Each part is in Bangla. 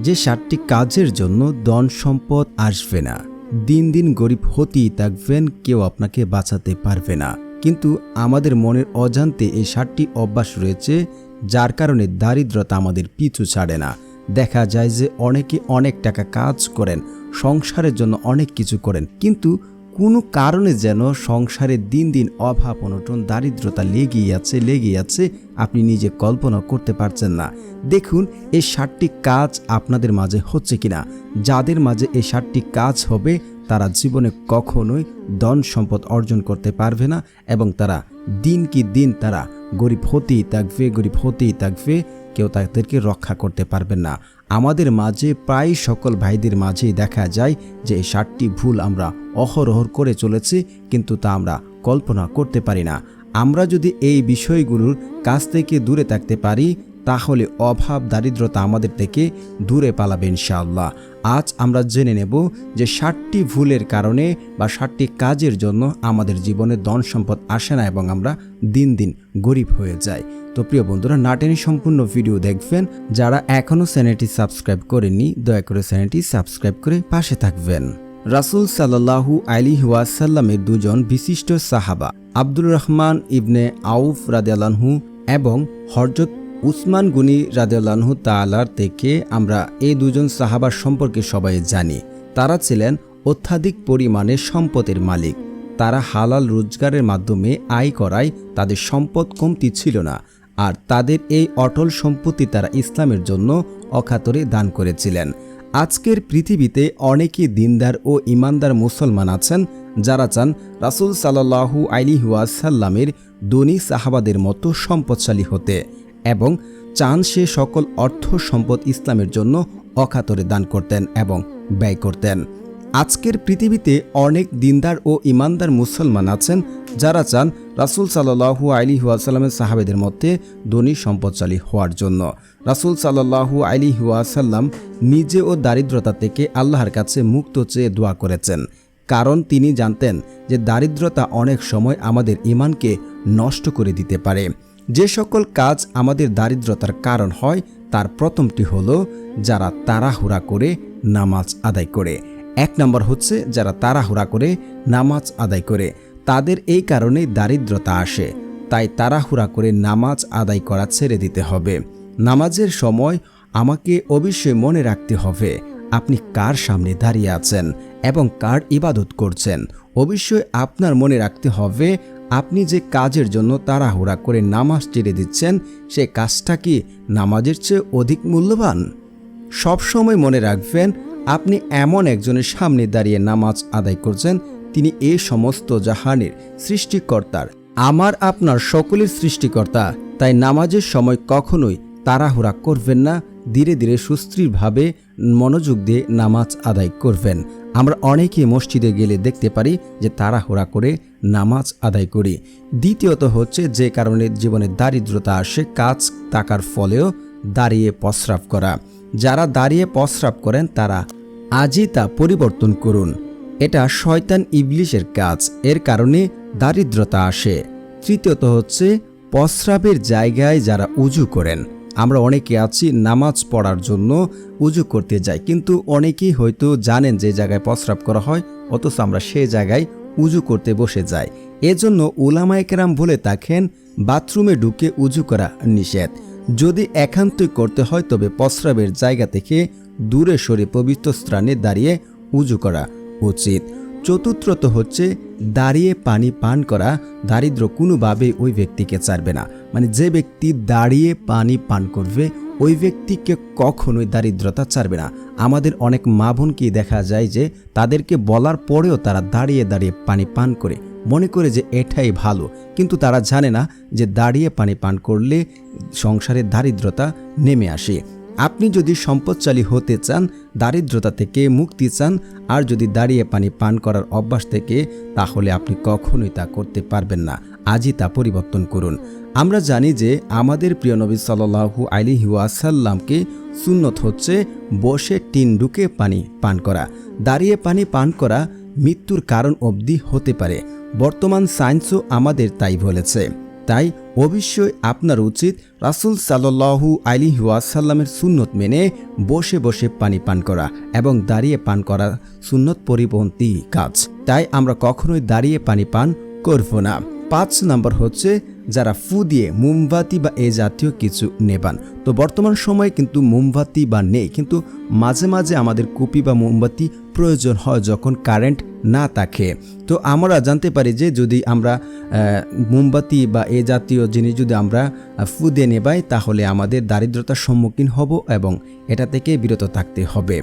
যে সাতটি কাজের জন্য ধন সম্পদ আসবে না। দিন দিন গরিব হতেই থাকবেন, কেউ আপনাকে বাঁচাতে পারবে না। কিন্তু আমাদের মনের অজান্তে এই সাতটি অভ্যাস রয়েছে, যার কারণে দারিদ্রতা আমাদের পিছু ছাড়ে না। দেখা যায় যে অনেকে অনেক টাকা কাজ করেন, সংসারের জন্য অনেক কিছু করেন, কিন্তু কোনো কারণে যেন সংসারে দিন দিন অভাব, অনটন, দারিদ্রতা লেগেই আছে লেগেই আছে, আপনি নিজে কল্পনা করতে পারছেন না। দেখুন, এই সাতটি কাজ আপনাদের মাঝে হচ্ছে কিনা। যাদের মাঝে এই সাতটি কাজ হবে তারা জীবনে কখনোই ধন সম্পদ অর্জন করতে পারবে না এবং তারা দিন কি দিন তারা গরিব হতেই থাকবে, গরিব হতেই থাকবে, কেউ তাদেরকে রক্ষা করতে পারবেন না। আমাদের মাঝে প্রায় সকল ভাইদের মাঝেই দেখা যায় যে এই ষাটটি ভুল আমরা অহরহর করে চলেছি, কিন্তু তা আমরা কল্পনা করতে পারি না। আমরা যদি এই বিষয়গুলোর কাছ থেকে দূরে থাকতে পারি, তাহলে অভাব, দারিদ্রতা আমাদের থেকে দূরে পালাবে ইনশাআল্লাহ। আজ আমরা জেনে নেব যে ষাটটি ভুলের কারণে বা ষাটটি কাজের জন্য আমাদের জীবনে ধন সম্পদ আসে না এবং আমরা দিন দিন গরিব হয়ে যাই। তো প্রিয় বন্ধুরা, নাটেনি সম্পূর্ণ ভিডিও দেখবেন। যারা এখনও চ্যানেলটি সাবস্ক্রাইব করেননি, দয়া করে চ্যানেলটি সাবস্ক্রাইব করে পাশে থাকবেন। রাসুল সাল্লাহু আলি ওয়াসাল্লামের দুজন বিশিষ্ট সাহাবা, আব্দুর রহমান ইবনে আউফ রাদেলানহু এবং হরজত উসমান গুনি রাদেলানহু তালার থেকে আমরা এই দুজন সাহাবার সম্পর্কে সবাই জানি। তারা ছিলেন অত্যাধিক পরিমাণে সম্পদের মালিক। তারা হালাল রোজগারের মাধ্যমে আয় করায় তাদের সম্পদ কমতি ছিল না, আর তাদের এই অটল সম্পত্তি তারা ইসলামের জন্য অখাতরে দান করেছিলেন। আজকের পৃথিবীতে অনেকই দিনদার ও ইমানদার মুসলমান আছেন, যারা চান রাসুল সাল্লাহু আলি ওয়াসাল্লামের দনি সাহাবাদের মতো সম্পদশালী হতে। এবং চান সে সকল অর্থ সম্পদ ইসলামের জন্য অখাতরে দান করতেন এবং ব্যয় করতেন। আজকের পৃথিবীতে অনেক দিনদার ও ইমানদার মুসলমান আছেন যারা চান রাসুল সাল্লাহু আলি ওয়াসাল্লামের সাহাবেদের মধ্যে ধনী সম্পদশালী হওয়ার জন্য। রাসুল সাল্লাহু আলি ওয়াসাল্লাম নিজে ও দারিদ্রতা থেকে আল্লাহর কাছে মুক্ত চেয়ে দোয়া করেছেন। কারণ তিনি জানতেন যে দারিদ্রতা অনেক সময় আমাদের ইমানকে নষ্ট করে দিতে পারে। যে সকল কাজ আমাদের দারিদ্রতার কারণ হয়, তার প্রথমটি হলো যারা তাড়াহুড়া করে নামাজ আদায় করে। এক নম্বর হচ্ছে যারা তাড়াহুড়া করে নামাজ আদায় করে। তাদের এই কারণেই দারিদ্রতা আসে। তাই তাড়াহুড়া করে নামাজ আদায় করা ছেড়ে দিতে হবে। নামাজের সময় আমাকে অবশ্যই মনে রাখতে হবে, আপনি কার সামনে দাঁড়িয়ে আছেন এবং কার ইবাদত করছেন। অবশ্যই আপনার মনে রাখতে হবে আপনি যে কাজের জন্য তাড়াহুড়া করে নামাজ ছেড়ে দিচ্ছেন, সে কাজটা কি নামাজের চেয়ে অধিক মূল্যবান? সবসময় মনে রাখবেন, আপনি এমন একজনের সামনে দাঁড়িয়ে নামাজ আদায় করছেন, তিনি এ সমস্ত জাহানের সৃষ্টিকর্তার। আমার আপনার সকলের সৃষ্টিকর্তা, তাই নামাজের সময় কখনোই তাড়াহুড়া করবেন না। ধীরে ধীরে সুস্থিরভাবে মনোযোগ দিয়ে নামাজ আদায় করবেন। আমরা অনেকে মসজিদে গেলে দেখতে পারি যে তাড়াহুড়া করে নামাজ আদায় করি। দ্বিতীয়ত হচ্ছে যে কারণে জীবনে দারিদ্রতা আসে, কাজ টাকার ফলেও দাঁড়িয়ে প্রস্রাব করা। যারা দাঁড়িয়ে প্রস্রাব করেন, তারা আজই তা পরিবর্তন করুন। এটা শয়তান ইবলিশের কাজ, এর কারণে দারিদ্রতা আসে। তৃতীয়ত হচ্ছে, প্রস্রাবের জায়গায় যারা উজু করেন আমরা অনেকে আছি নামাজ পড়ার জন্য উজু করতে যাই, কিন্তু অনেকেই হয়তো জানেন যে জায়গায় প্রস্রাব করা হয়, অথচ আমরা সে জায়গায় উজু করতে বসে যাই। এজন্য উলামায়কেরাম বলে থাকেন, বাথরুমে ঢুকে উজু করা নিষেধ। যদি একান্তই করতে হয়, তবে প্রস্রাবের জায়গা থেকে দূরে সরে পবিত্র স্থানে দাঁড়িয়ে উজু করা উচিত। চতুর্থত হচ্ছে দাঁড়িয়ে পানি পান করা। দারিদ্র কোনোভাবেই ওই ব্যক্তিকে ছাড়বে না। মানে যে ব্যক্তি দাঁড়িয়ে পানি পান করবে, ওই ব্যক্তিকে কখনোই দারিদ্রতা ছাড়বে না। আমাদের অনেক মা বোনকেই দেখা যায় যে তাদেরকে বলার পরেও তারা দাঁড়িয়ে দাঁড়িয়ে পানি পান করে। মনে করে যে এটাই ভালো। কিন্তু তারা জানে না যে দাঁড়িয়ে পানি পান করলে সংসারে দারিদ্রতা নেমে আসে। আপনি যদি সম্পদশালী হতে চান, দারিদ্রতা থেকে মুক্তি চান, আর যদি দাঁড়িয়ে পানি পান করার অভ্যাস থেকে, তাহলে আপনি কখনোই তা করতে পারবেন না। আজই তা পরিবর্তন করুন। আমরা জানি যে আমাদের প্রিয় নবী সাল্লাহু ওয়াসাল্লামকে সুন্নত হচ্ছে বসে টিন ঢুকে পানি পান করা। দাঁড়িয়ে পানি পান করা মৃত্যুর কারণ অবধি হতে পারে। বর্তমান সায়েন্সও আমাদের তাই বলেছে। তাই অবশ্যই আপনার উচিত রাসুল সাল্লাহু আলী ওয়াসাল্লামের সুন্নত মেনে বসে বসে পানি পান করা এবং দাঁড়িয়ে পান করা সুন্নত পরিপন্থী কাজ। তাই আমরা কখনোই দাঁড়িয়ে পানি পান করব না। পাঁচ নম্বর হচ্ছে যারা ফু দিয়ে মোমবাতি বা এ জাতীয় কিছু নেবান। তো বর্তমান সময়ে কিন্তু মোমবাতি বা নেই, কিন্তু মাঝে মাঝে আমাদের কুপি বা মোমবাতি প্রয়োজন হয় যখন কারেন্ট না থাকে। তো আমরা জানতে পারি যে যদি আমরা মোমবাতি বা এ জাতীয় জিনিস যদি আমরা আহ, ফু নেবাই তাহলে আমাদের দারিদ্রতার সম্মুখীন হব এবং এটা থেকে বিরত থাকতে হবে।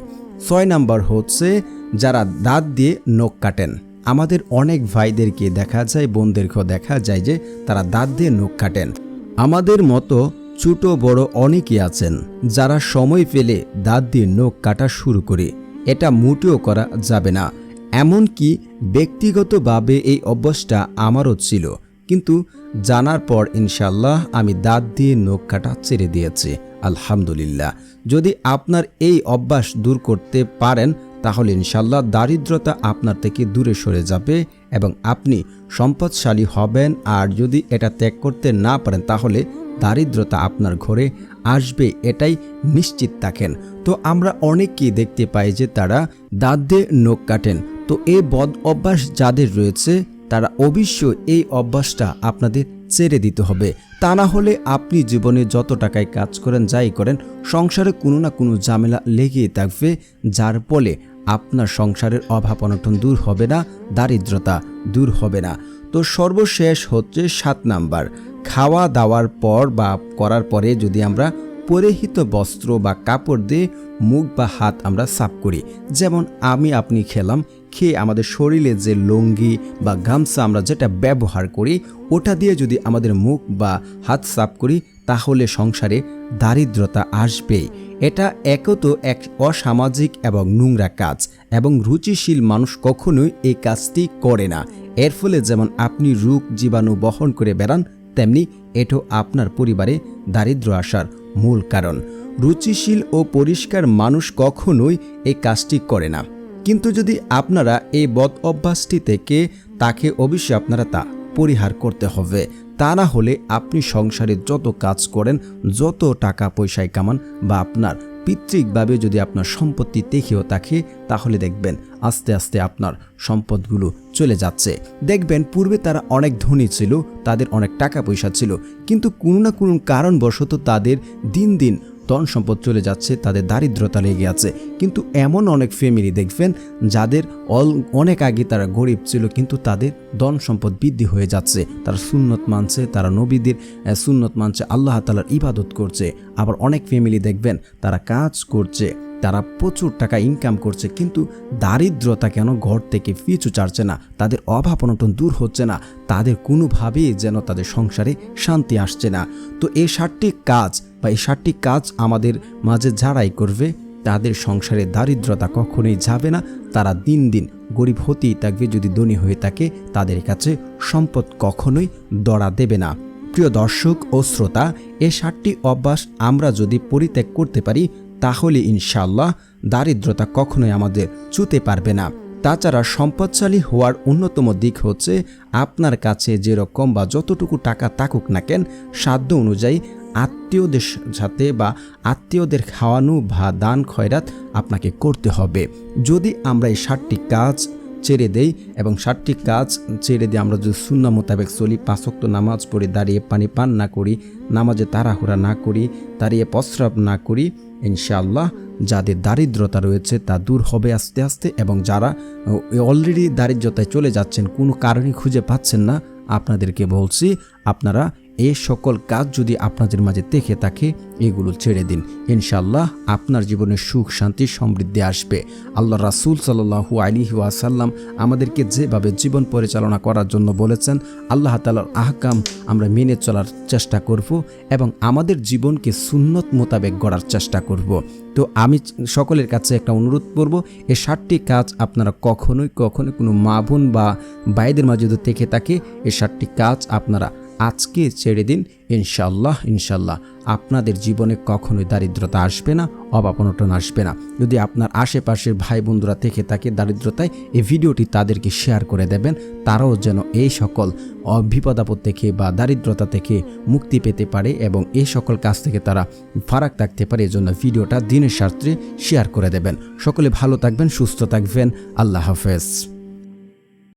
ছয় নাম্বার হচ্ছে যারা দাঁত দিয়ে নখ কাটেন। আমাদের অনেক ভাইদেরকে দেখা যায় বোনদেরকেও দেখা যায় যে তারা দাঁত দিয়ে নখ কাটেন। আমাদের মতো ছোট বড় অনেকেই আছেন যারা সময় পেলে দাঁত দিয়ে নখ কাটা শুরু করে। এটা মোটেও করা যাবে না। এমনকি ব্যক্তিগতভাবে এই অভ্যাসটা আমারও ছিল। কিন্তু জানার পর ইনশাল্লাহ আমি দাঁত দিয়ে নখ কাটা ছেড়ে দিয়েছি। আলহামদুলিল্লাহ। যদি আপনার এই অভ্যাস দূর করতে পারেন, তাহলে ইনশাল্লাহ দারিদ্রতা আপনার থেকে দূরে সরে যাবে এবং আপনি সম্পদশালী হবেন। আর যদি এটা ত্যাগ করতে না পারেন, তাহলে দারিদ্রতা আপনার ঘরে আসবে এটাই নিশ্চিত থাকেন। তো আমরা অনেককেই দেখতে পাই যে তারা দাঁত দিয়ে নখ কাটেন। তো এই বদ অভ্যাস যাদের রয়েছে, তারা অবশ্যই এই অভ্যাসটা আপনাদের ছেড়ে দিতে হবে। তা না হলে আপনি জীবনে যত টাকায় কাজ করেন, যাই করেন, সংসারে কোনো না কোনো ঝামেলা লেগেই থাকবে, যার ফলে আপনার সংসারের অভাব অনটন দূর হবে না, দারিদ্রতা দূর হবে না। তো সর্বশেষ হচ্ছে সাত নাম্বার। খাওয়া দাওয়ার পর বা করার পরে যদি আমরা পরিহিত বস্ত্র বা কাপড় দিয়ে মুখ বা হাত আমরা সাফ করি। যেমন আমি আপনি খেলাম, খেয়ে আমাদের শরীরে যে লুঙ্গি বা গামছা আমরা যেটা ব্যবহার করি, ওটা দিয়ে যদি আমাদের মুখ বা হাত সাফ করি, তাহলে সংসারে দারিদ্রতা আসবেই এটা একত এক অসামাজিক এবং নোংরা কাজ এবং রুচিশীল মানুষ কখনোই এই কাজটি করে না। এর ফলে যেমন আপনি রোগ জীবাণু বহন করে বেড়ান তেমনি এটো আপনার পরিবারে দারিদ্র আসার মূল কারণ। রুচিশীল ও পরিষ্কার মানুষ কখনোই এই কাজটি করে না। কিন্তু যদি আপনারা এই বদ অভ্যাসটি থেকে তাকে অবশ্যই আপনারা তা পরিহার করতে হবে, তা না হলে আপনি সংসারে যত কাজ করেন, যত টাকা পয়সায় কামান বা আপনার পিতৃকভাবে যদি আপনার সম্পত্তি দেখেও থাকে, তাহলে দেখবেন আস্তে আস্তে আপনার সম্পদগুলো চলে যাচ্ছে। দেখবেন পূর্বে তারা অনেক ধনী ছিল, তাদের অনেক টাকা পয়সা ছিল, কিন্তু কোনো না কোনো কারণবশত তাদের দিন দিন ধন সম্পদ চলে যাচ্ছে, তাদের দারিদ্রতা লেগে আছে। কিন্তু এমন অনেক ফ্যামিলি দেখবেন, যাদের অল, অনেক আগে তারা গরিব ছিল, কিন্তু তাদের ধন সম্পদ বৃদ্ধি হয়ে যাচ্ছে। তারা সুন্নত মানছে, তারা নবীদের সুন্নত মানছে, আল্লাহ তালার ইবাদত করছে। আবার অনেক ফ্যামিলি দেখবেন, তারা কাজ করছে, তারা প্রচুর টাকা ইনকাম করছে, কিন্তু দারিদ্রতা কেন ঘর থেকে পিছু চাড়ছে না? তাদের অভাব অনটন দূর হচ্ছে না। তাদের কোনোভাবেই যেন তাদের সংসারে শান্তি আসছে না। তো এই ষাটটি কাজ বা এই সাতটি কাজ আমাদের মাঝে যারাই করবে, তাদের সংসারে দারিদ্রতা কখনোই যাবে না। তারা দিন দিন গরিব হতেই থাকবে, যদি ধনী হয়ে থাকে, তাদের কাছে সম্পদ কখনোই দড়া দেবে না। প্রিয় দর্শক ও শ্রোতা, এ সাতটি অভ্যাস আমরা যদি পরিত্যাগ করতে পারি, তাহলে ইনশাল্লাহ দারিদ্রতা কখনোই আমাদের চুতে পারবে না। তাছাড়া সম্পদশালী হওয়ার অন্যতম দিক হচ্ছে, আপনার কাছে যেরকম বা যতটুকু টাকা থাকুক না কেন, সাধ্য অনুযায়ী আত্মীয়দের সাথে বা আত্মীয়দের খাওয়ানো বা দান খয়রাত আপনাকে করতে হবে। যদি আমরা এই ষাটটি কাজ ছেড়ে দেই এবং ষাটটি কাজ ছেড়ে দিয়ে আমরা যদি শূন্য মোতাবেক চলি পাঁচক্ত নামাজ পড়ে, দাঁড়িয়ে পানি পান না করি, নামাজে তাড়াহুড়া না করি, দাঁড়িয়ে প্রস্রাব না করি, ইনশাআল্লাহ যাদের দারিদ্রতা রয়েছে তা দূর হবে আস্তে আস্তে এবং যারা অলরেডি দারিদ্রতায় চলে যাচ্ছেন, কোনো কারণই খুঁজে পাচ্ছেন না, আপনাদেরকে বলছি, আপনারা এই সকল কাজ যদি আপনাদের মাঝে দেখে থাকে, এগুলো ছেড়ে দিন। ইনশাল্লাহ আপনার জীবনে সুখ, শান্তি, সমৃদ্ধি আসবে। আল্লাহ রাসুল সাল্লাহু আলী ওয়াসাল্লাম আমাদেরকে যেভাবে জীবন পরিচালনা করার জন্য বলেছেন, আল্লাহ তালার আহকাম আমরা মেনে চলার চেষ্টা করব এবং আমাদের জীবনকে সুন্নত মোতাবেক গড়ার চেষ্টা করব। তো আমি সকলের কাছে একটা অনুরোধ করব এই ষাটটি কাজ আপনারা কখনোই কখনোই কোনো মা বা বাইদের মাঝে যদি থেকে থাকে এই ষাটটি কাজ আপনারা আজকে ছেড়ে দিন ইনশাল্লাহ ইনশাল্লাহ আপনাদের জীবনে কখনোই দারিদ্রতা আসবে না, অভাব অনটন আসবে না। যদি আপনার আশেপাশের ভাই বন্ধুরা থেকে থাকে দারিদ্রতায়, এই ভিডিওটি তাদেরকে শেয়ার করে দেবেন। তারাও যেন এই সকল বিপদাপদ থেকে বা দারিদ্রতা থেকে মুক্তি পেতে পারে এবং এই সকল কাজ থেকে তারা ফারাক থাকতে পারে, এজন্য ভিডিওটা দিনের স্বার্থে শেয়ার করে দেবেন। সকলে ভালো থাকবেন, সুস্থ থাকবেন। আল্লাহ হাফেজ।